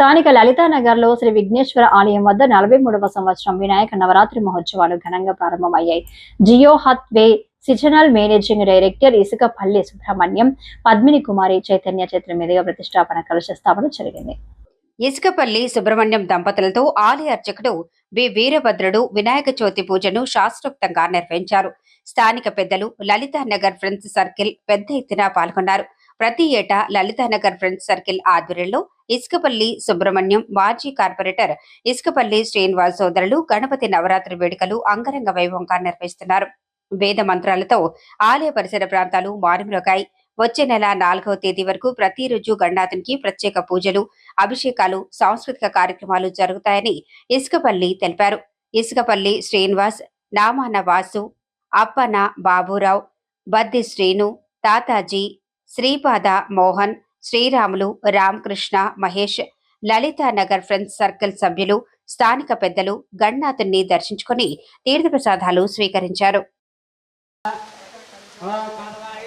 స్థానిక లలితానగర్లో శ్రీ విఘ్నేశ్వర ఆలయం వద్ద నలభై మూడవ సంవత్సరం వినాయక నవరాత్రి మహోత్సవాలు ఘనంగా ప్రారంభమయ్యాయి. జియో హత్ వే సిజనల్ మేనేజింగ్ డైరెక్టర్ ఇసుకపల్లి సుబ్రహ్మణ్యం పద్మిని కుమారి చైతన్య చిత్రం మీదుగా ప్రతిష్టాపన కలశ స్థాపన జరిగింది. ఇసుకపల్లి సుబ్రహ్మణ్యం దంపతులతో ఆలయ అర్చకుడు వి. వీరభద్రుడు వినాయక చవితి పూజను శాస్త్రోక్తంగా నిర్వహించారు. స్థానిక పెద్దలు లలితానగర్ ఫ్రెండ్స్ సర్కిల్ పెద్ద ఎత్తున పాల్గొన్నారు. ప్రతి ఏటా లలితానగర్ ఫ్రెండ్స్ సర్కిల్ ఆధ్వర్యంలో ఇసుకపల్లి సుబ్రహ్మణ్యం మాజీ కార్పొరేటర్ ఇసుకపల్లి శ్రీనివాస్ సోదరులు గణపతి నవరాత్రి వేడుకలు అంగరంగ వైభవంగా నిర్వహిస్తున్నారు. వేద మంత్రాలతో ఆలయ పరిసర ప్రాంతాలు మారుమ్రోగాయి. వచ్చే నెల నాలుగవ తేదీ వరకు ప్రతిరోజు గండాతునికి ప్రత్యేక పూజలు అభిషేకాలు సాంస్కృతిక కార్యక్రమాలు జరుగుతాయని ఇసుకపల్లి తెలిపారు. ఇసుకపల్లి శ్రీనివాస్ నామాన వాసు అప్పన బాబురావు బద్ది శ్రీను తాతాజీ శ్రీపాద మోహన్ శ్రీరాములు రామకృష్ణ మహేష్ లలితానగర్ ఫ్రెండ్స్ సర్కిల్ సభ్యులు స్థానిక పెద్దలు గణనాథుని దర్శించుకుని తీర్థప్రసాదాలు స్వీకరించారు. ఓం మాధవాయ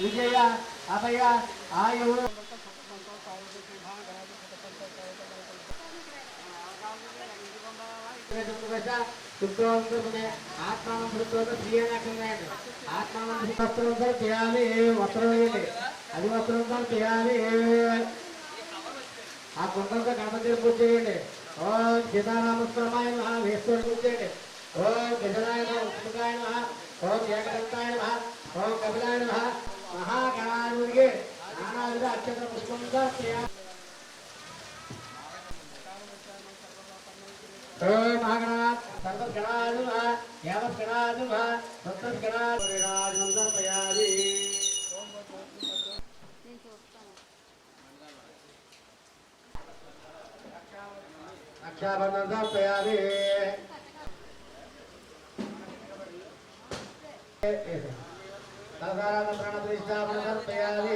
విజయ అభయ ఆయు ఆత్మానం ఆత్మానం వస్త్రం చేయాలి వస్త్రం వేయాలి అది మాత్రం వస్త్రంతో చేయాలి. ఆ గుంటంతో గణపతిని పూజ చేయండి. ఓ సీతారామస్వామాయ నమః వేశ్వరుడు పూజ చేయండి. ఓ గజనాయ నమః ఉత్ముఖాయ నమః ఓం ఏకదంతాయ నమః ఓం కపిలాయ నమః మహాగణాధిపతికి నానావిధ అత్యంత పుష్పంగా చేయాలి. ఓం మహాగణాత్ సర్వగణాధి నమః యావద్గణాధి నమః సప్తగణాధి సమర్పయామి రక్షాబంధం సమర్పయామి సదాన ప్రణప్రతిష్టాపన సమర్పయామి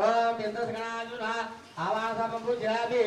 ఓం ఇంద్రగణాధి నమః ఆవాసం పూజయామి